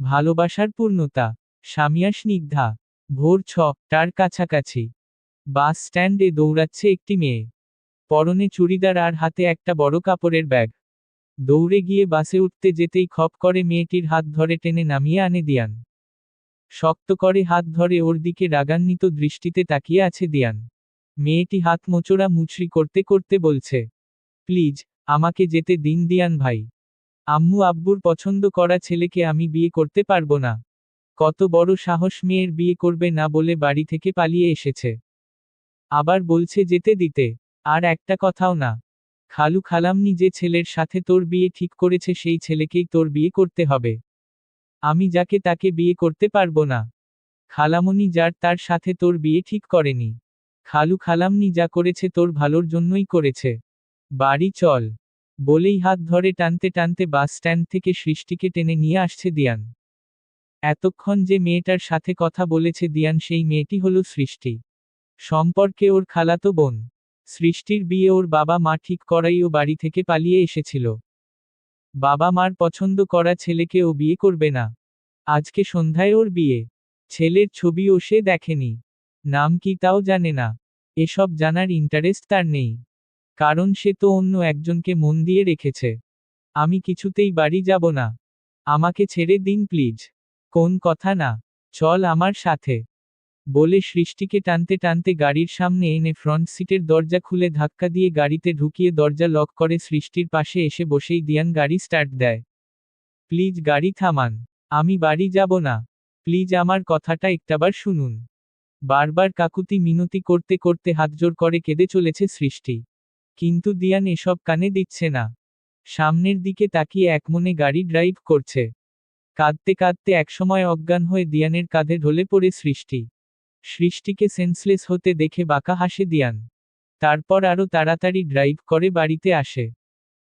ভালোবাসার পূর্ণতা সামিয়া স্নিগ্ধা, ভোর ছ টার কাছাকাছি। বাস স্ট্যান্ডে দৌড়াচ্ছে একটি মেয়ে। পরনে চুড়িদার আর হাতে একটা বড় কাপড়ের ব্যাগ। দৌড়ে গিয়ে বাসে উঠতে যেতেই খপ করে মেয়েটির হাত ধরে টেনে নামিয়ে আনে দিয়ান। শক্ত করে হাত ধরে ওর দিকে রাগান্বিত দৃষ্টিতে তাকিয়ে আছে দিয়ান। মেয়েটি হাত মোচড়া মুচড়ি করতে করতে বলছে, প্লিজ, আমাকে যেতে দিন দিয়ান ভাই। আম্মু আব্বুর পছন্দ করা ছেলেকে আমি বিয়ে করতে পারব না। কত বড় সাহস মেয়ের বিয়ে করবে না বলে বাড়ি থেকে পালিয়ে এসেছে। আবার বলছে যেতে দিতে। আর একটা কথাও না। খালু খালামনি যে ছেলের সাথে তোর বিয়ে ঠিক করেছে সেই ছেলেকেই তোর বিয়ে করতে হবে। আমি যাকে তাকে বিয়ে করতে পারব না। খালামনি যার তার সাথে তোর বিয়ে ঠিক করেনি। খালু খালামনি যা করেছে তোর ভালোর জন্যই করেছে। বাড়ি চল। বলেই হাত ধরে টানতে টানতে বাস স্ট্যান্ড থেকে সৃষ্টিকে টেনে নিয়ে আসছে দিয়ান। এতক্ষণ যে মেয়েটার সাথে কথা বলেছে দিয়ান, সেই মেয়েটি হলো সৃষ্টি। সম্পর্কে ওর খালাতো বোন। সৃষ্টির বিয়ে ওর বাবা মা ঠিক করাই ও বাড়ি থেকে পালিয়ে এসেছিল। বাবা মার পছন্দ করা ছেলেকে ও বিয়ে করবে না। আজকে সন্ধ্যায় ওর বিয়ে। ছেলের ছবি ও সে দেখেনি। নাম কি তাও জানে না। এসব জানার ইন্টারেস্ট তার নেই। কারণ সে তো অন্য একজনকে মন দিয়ে রেখেছে। আমি কিছুতেই বাড়ি যাব না। আমাকে ছেড়ে দিন, প্লিজ। কোন কথা না। চল আমার সাথে। বলে সৃষ্টিকে টানতে টানতে গাড়ির সামনে এনে ফ্রন্ট সিটের দরজা খুলে ধাক্কা দিয়ে গাড়িতে ঢুকিয়ে দরজা লক করে সৃষ্টির পাশে এসে বসেই দিয়ান গাড়ি স্টার্ট দেয়। প্লিজ গাড়ি থামান। আমি বাড়ি যাব না। প্লিজ আমার কথাটা একটাবার শুনুন। বারবার কাকুতি মিনতি করতে করতে হাতজোর করে কেঁদে চলেছে সৃষ্টি। কিন্তু দিয়ান এসব কানে দিচ্ছে না। সামনের দিকে তাকিয়ে একমনে গাড়ি ড্রাইভ করছে। কাঁদতে কাঁদতে একসময় অজ্ঞান হয়ে দিয়ানের কাঁধে ঢলে পড়ে সৃষ্টি। সৃষ্টিকে সেন্সলেস হতে দেখে বাঁকা হাসে দিয়ান। তারপর আরও তাড়াতাড়ি ড্রাইভ করে বাড়িতে আসে।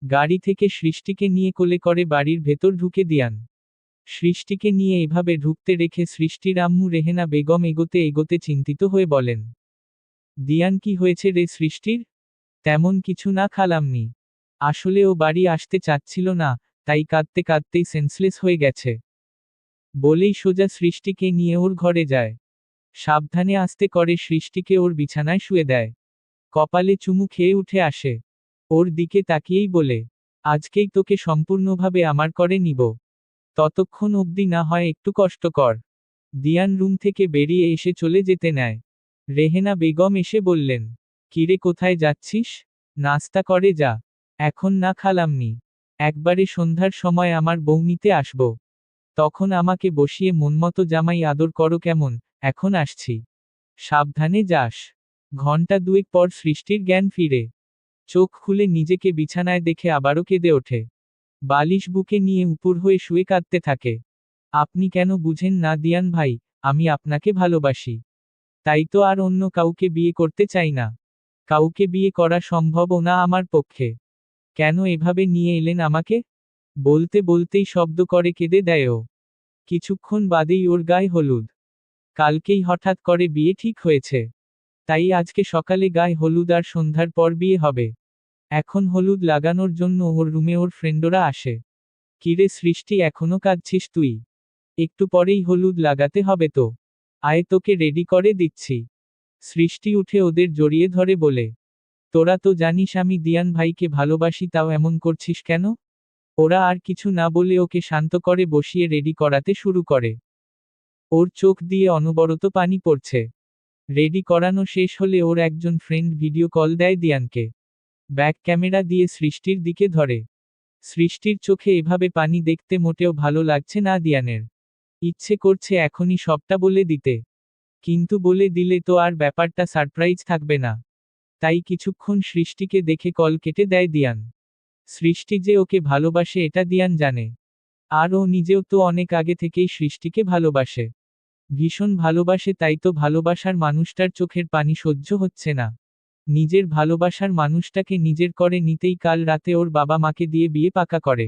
গাড়ি থেকে সৃষ্টিকে নিয়ে কোলে করে বাড়ির ভেতর ঢুকে দিয়ান। সৃষ্টিকে নিয়ে এভাবে ঢুকতে রেখে সৃষ্টির আম্মু রেহেনা বেগম এগোতে এগোতে চিন্তিত হয়ে বলেন, দিয়ান কি হয়েছে রে সৃষ্টির? তেমন কিছু না খালামনি আসলে ও বাড়ি আসতে চাচ্ছিল না, তাই কাঁদতে কাঁদতেই সেন্সলেস হয়ে গেছে। বলেই সোজা সৃষ্টিকে নিয়ে ওর ঘরে যায়। সাবধানে আসতে করে সৃষ্টিকে ওর বিছানায় শুয়ে দেয়। কপালে চুমু খেয়ে উঠে আসে। ওর দিকে তাকিয়েই বলে, আজকেই তোকে সম্পূর্ণভাবে আমার করে নিব। ততক্ষণ অবধি না হয় একটু কষ্টকর দিয়ান রুম থেকে বেরিয়ে এসে চলে যেতে নেয়। রেহেনা বেগম এসে বললেন কিরে কোথায় যাচ্ছিস? নাস্তা করে যা। এখন না খালামনি একবারে সন্ধ্যার সময় আমার বৌনিতে আসব। তখন আমাকে বসিয়ে মনমতো জামাই আদর করো কেমন, এখন আসছি। সাবধানে যাস। ঘণ্টা দুয়েক পর সৃষ্টির জ্ঞান ফিরে। চোখ খুলে নিজেকে বিছানায় দেখে আবারও কেঁদে ওঠে। বালিশ বুকে নিয়ে উপর হয়ে শুয়ে কাঁদতে থাকে। আপনি কেন বুঝেন না, দিয়ান ভাই, আমি আপনাকে ভালোবাসি। তাই তো আর অন্য কাউকে বিয়ে করতে চাই না। কাউকে বিয়ে করা সম্ভবও না আমার পক্ষে। কেন এভাবে নিয়ে এলেন আমাকে? বলতে বলতেই শব্দ করে কেঁদে দেয় কিছুক্ষণ বাদেই ওর গায়ে হলুদ। কালকেই হঠাৎ করে বিয়ে ঠিক হয়েছে। তাই আজকে সকালে গায়ে হলুদ আর সন্ধ্যার পর বিয়ে হবে। এখন হলুদ লাগানোর জন্য ওর রুমে ওর ফ্রেন্ডরা আসে। কিরে সৃষ্টি, এখনও কাঁদছিস তুই? একটু পরেই হলুদ লাগাতে হবে তো। আয়, তোকে রেডি করে দিচ্ছি। সৃষ্টি উঠে ওদের জড়িয়ে ধরে বলে, তোরা তো জানিস আমি দিয়ান ভাইকে ভালোবাসি, তাও এমন করছিস কেন? ওরা আর কিছু না বলে ওকে শান্ত করে বসিয়ে রেডি করাতে শুরু করে। ওর চোখ দিয়ে অনবরত পানি পড়ছে। রেডি করানো শেষ হলে ওর একজন ফ্রেন্ড ভিডিও কল দেয় দিয়ানকে। ব্যাক ক্যামেরা দিয়ে সৃষ্টির দিকে ধরে। সৃষ্টির চোখে এভাবে পানি দেখতে মোটেও ভালো লাগছে না দিয়ানের। ইচ্ছে করছে এখনই সবটা বলে দিতে। কিন্তু বলে দিলে তো আর ব্যাপারটা সারপ্রাইজ থাকবে না। তাই কিছুক্ষণ সৃষ্টিকে দেখে কল কেটে দেয় দিয়ান। সৃষ্টি যে ওকে ভালোবাসে এটা দিয়ান জানে। আর ও নিজেও তো অনেক আগে থেকেই সৃষ্টিকে ভালোবাসে। ভীষণ ভালোবাসে তাই তো ভালোবাসার মানুষটার চোখের পানি সহ্য হচ্ছে না। নিজের ভালোবাসার মানুষটাকে নিজের করে নিতেই কাল রাতে ওর বাবা মাকে দিয়ে বিয়ে পাকা করে।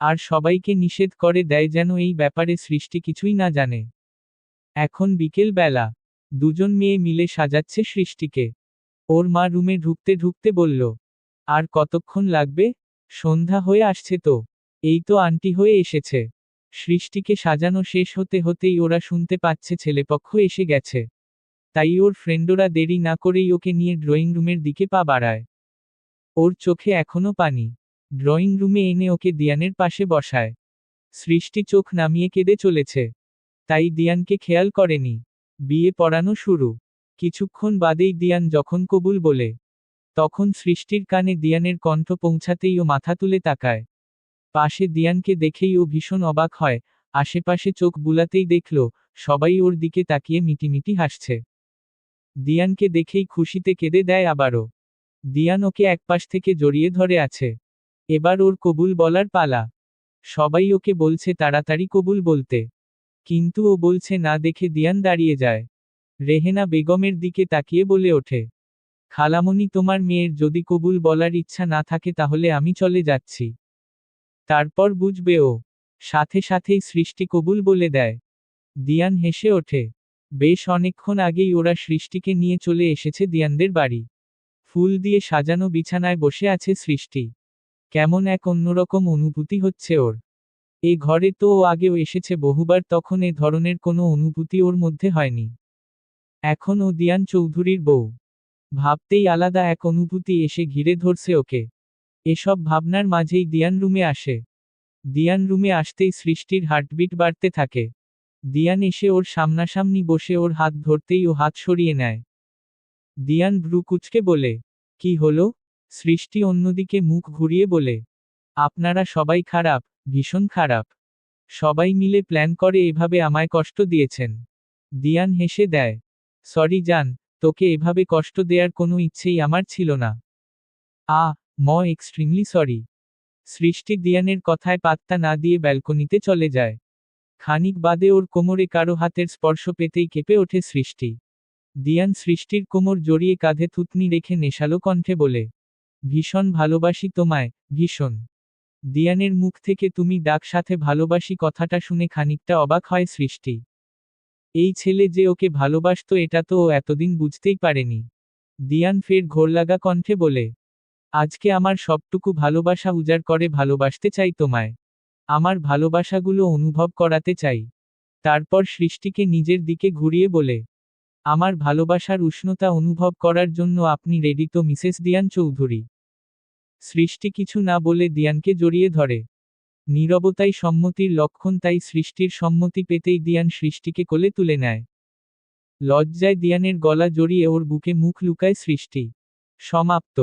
আর সবাইকে নিষেধ করে দেয় যেন এই ব্যাপারে সৃষ্টি কিছুই না জানে। এখন বিকেল বেলা। দুজন মেয়ে মিলে সাজাচ্ছে সৃষ্টিকে। ওর মা রুমে ঢুকতে ঢুকতে বলল, আর কতক্ষণ লাগবে? সন্ধ্যা হয়ে আসছে তো। এই তো আন্টি হয়ে এসেছে। সৃষ্টিকে সাজানো শেষ হতে হতেই ওরা শুনতে পাচ্ছে ছেলেপক্ষ এসে গেছে। তাই ওর ফ্রেন্ডরা দেরি না করেই ওকে নিয়ে ড্রয়িং রুমের দিকে পা বাড়ায়। ওর চোখে এখনও পানি। ড্রয়িং রুমে এনে ওকে দিয়ানের পাশে বসায়। সৃষ্টি চোখ নামিয়ে কেঁদে চলেছে। তাই দিয়ানকে খেয়াল করেনি। বিয়ে পড়ানো শুরু। কিছুক্ষণ বাদেই দিয়ান যখন কবুল বলে, তখন সৃষ্টির কানে দিয়ানের কণ্ঠ পৌঁছাতেই ও মাথা তুলে তাকায়। পাশে দিয়ানকে দেখেই ও ভীষণ অবাক হয়। আশেপাশে চোখ বুলাতেই দেখল, সবাই ওর দিকে তাকিয়ে মিটিমিটি হাসছে। দিয়ানকে দেখেই খুশিতে কেঁদে দেয় আবারও। দিয়ান ওকে একপাশ থেকে জড়িয়ে ধরে আছে। এবার ওর কবুল বলার পালা। সবাই ওকে বলছে তাড়াতাড়ি কবুল বলতে। কিন্তু ও বলছে, না দেখে দিয়ান দাঁড়িয়ে যায়। রেহেনা বেগমের দিকে তাকিয়ে বলে ওঠে, খালামণি তোমার মেয়ের যদি কবুল বলার ইচ্ছা না থাকে তাহলে আমি চলে যাচ্ছি। তারপর বুঝবে ও, সাথে সাথেই সৃষ্টি কবুল বলে দেয়। দিয়ান হেসে ওঠে, বেশ অনেকক্ষণ আগেই ওরা সৃষ্টিকে নিয়ে চলে এসেছে দিয়ানদের বাড়ি। ফুল দিয়ে সাজানো বিছানায় বসে আছে সৃষ্টি। কেমন এক অন্যরকম অনুভূতি হচ্ছে ওর। এ ঘরে তো ও আগেও এসেছে বহুবার, তখন এ ধরনের কোনো অনুভূতি ওর মধ্যে হয়নি। এখন ও দিয়ান চৌধুরীর বউ। ভাবতেই আলাদা এক অনুভূতি এসে ঘিরে ধরছে ওকে। এসব ভাবনার মাঝেই দিয়ান রুমে আসে। দিয়ান রুমে আসতেই সৃষ্টির হার্টবিট বাড়তে থাকে। দিয়ান এসে ওর সামনাসামনি বসে ওর হাত ধরতেই ও হাত সরিয়ে নেয়। দিয়ান ভ্রু কুচকে বলে, কি হলো? সৃষ্টি অন্যদিকে মুখ ঘুরিয়ে বলে, আপনারা সবাই খারাপ ভীষণ খারাপ। সবাই মিলে প্ল্যান করে এভাবে আমায় কষ্ট দিয়েছেন। দিয়ান হেসে দেয়, সরি জান, তোকে এভাবে কষ্ট দেওয়ার কোনো ইচ্ছেই আমার ছিল না। আ, ম, এক্সট্রিমলি সরি। সৃষ্টি দিয়ানের কথায় পাত্তা না দিয়ে ব্যালকনিতে চলে যায়। খানিক বাদে ওর কোমরে কারও হাতের স্পর্শ পেতেই কেঁপে ওঠে সৃষ্টি। দিয়ান সৃষ্টির কোমর জড়িয়ে কাঁধে থুতনি রেখে নেশালো কণ্ঠে বলে, ভীষণ ভালোবাসি তোমায়, ভীষণ। দিয়ানের মুখ থেকে তুমি ডাক সাথে ভালোবাসি কথাটা শুনে খানিকটা অবাক হয় সৃষ্টি। এই ছেলে যে ওকে ভালোবাসতো এটা তো ও এতদিন বুঝতেই পারেনি। দিয়ান ফের ঘোরলাগা কণ্ঠে বলে, আজকে আমার সবটুকু ভালোবাসা উজাড় করে ভালোবাসতে চাই তোমায়। আমার ভালোবাসাগুলো অনুভব করাতে চাই। তারপর সৃষ্টিকে নিজের দিকে ঘুরিয়ে বলে, আমার ভালোবাসার উষ্ণতা অনুভব করার জন্য আপনি রেডি তো মিসেস দিয়ান চৌধুরী। সৃষ্টি কিছু না বলে দিয়ানকে জড়িয়ে ধরে। নিরবতাই সম্মতির লক্ষণ, তাই সৃষ্টির সম্মতি পেতেই দিয়ান সৃষ্টিকে কোলে তুলে নেয়। লজ্জায় দিয়ানের গলা জড়িয়ে ওর বুকে মুখ লুকায় সৃষ্টি। সমাপ্ত।